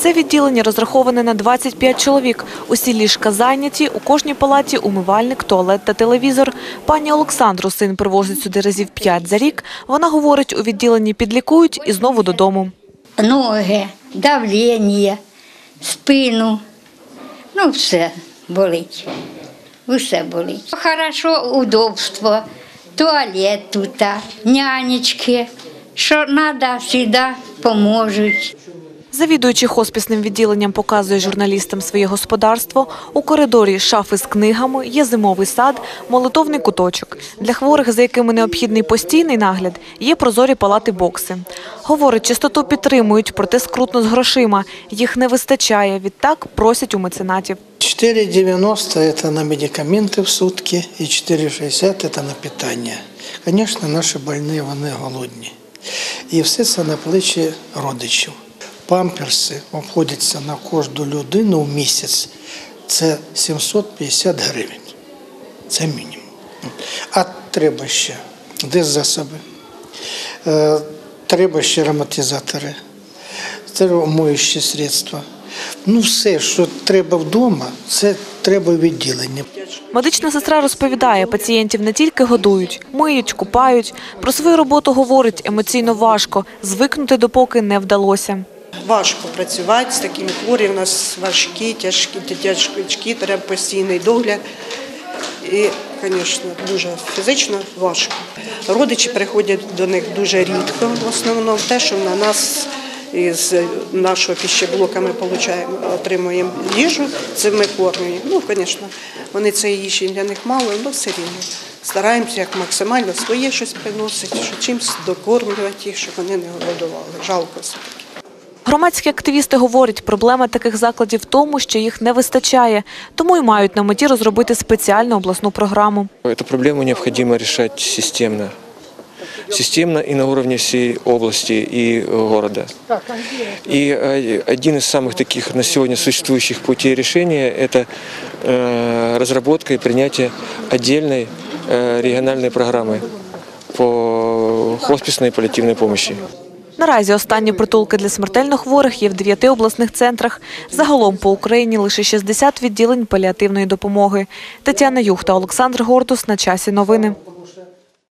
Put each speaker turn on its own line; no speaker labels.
Це відділення розраховане на 25 чоловік. Усі ліжка зайняті, у кожній палаті умивальник, туалет та телевізор. Пані Олександру син привозить сюди разів 5 за рік. Вона говорить, у відділенні підлікують і знову додому.
ноги, давлення, спину. Ну, все болить. Усе болить. Хорошо, удобство, туалет тут, нянечки. Що треба, завжди поможуть.
Завідуючий хоспісним відділенням показує журналістам своє господарство. У коридорі шафи з книгами, є зимовий сад, молитовний куточок. Для хворих, за якими необхідний постійний нагляд, є прозорі палати-бокси. Говорить, чистоту підтримують, проте скрутно з грошима. Їх не вистачає. Відтак просять у меценатів.
4,90 это на медикаменти в сутки і 4,60 это на питання. Звісно, наші больні вони голодні. І все це на плечі родичів. Памперси обходяться на кожну людину в місяць. Це 750 гривень. Це мінімум. А треба ще деззасоби, е, треба ще ароматизатори, треба моючі средства. Ну, все, що треба вдома, це треба в відділенні.
Медична сестра розповідає, пацієнтів не тільки годують, миють, купають. Про свою роботу говорить емоційно важко. Звикнути допоки не вдалося.
Важко працювати з такими хворі. У нас важкі, тяжкі, тяжкі, треба постійний догляд. І, звісно, дуже фізично важко. Родичі приходять до них дуже рідко. В основному те, що на нас із нашого піщеблока ми получаємо, отримуємо їжу, це ми кормимо. Ну, звісно, вони цієї їжі для них мало, але все рівно. Стараємося як максимально своє щось приносити, що чимось докормлювати їх, щоб вони не голодували. Жалко.
Громадські активісти говорять, проблема таких закладів в тому, що їх не вистачає, тому й мають на меті розробити спеціальну обласну програму.
Эту проблему необходимо решать системно. Системно и на уровне всей области и э, города. И э, один из самых таких на сегодня существующих путей решения – это э, разработка и принятие отдельной э, региональной программы по хосписной и паллиативной помощи.
Наразі останні притулки для смертельно хворих є в дев'яти обласних центрах. Загалом по Україні лише 60 відділень паліативної допомоги. Тетяна Юхта, Олександр Гордус. На часі новини.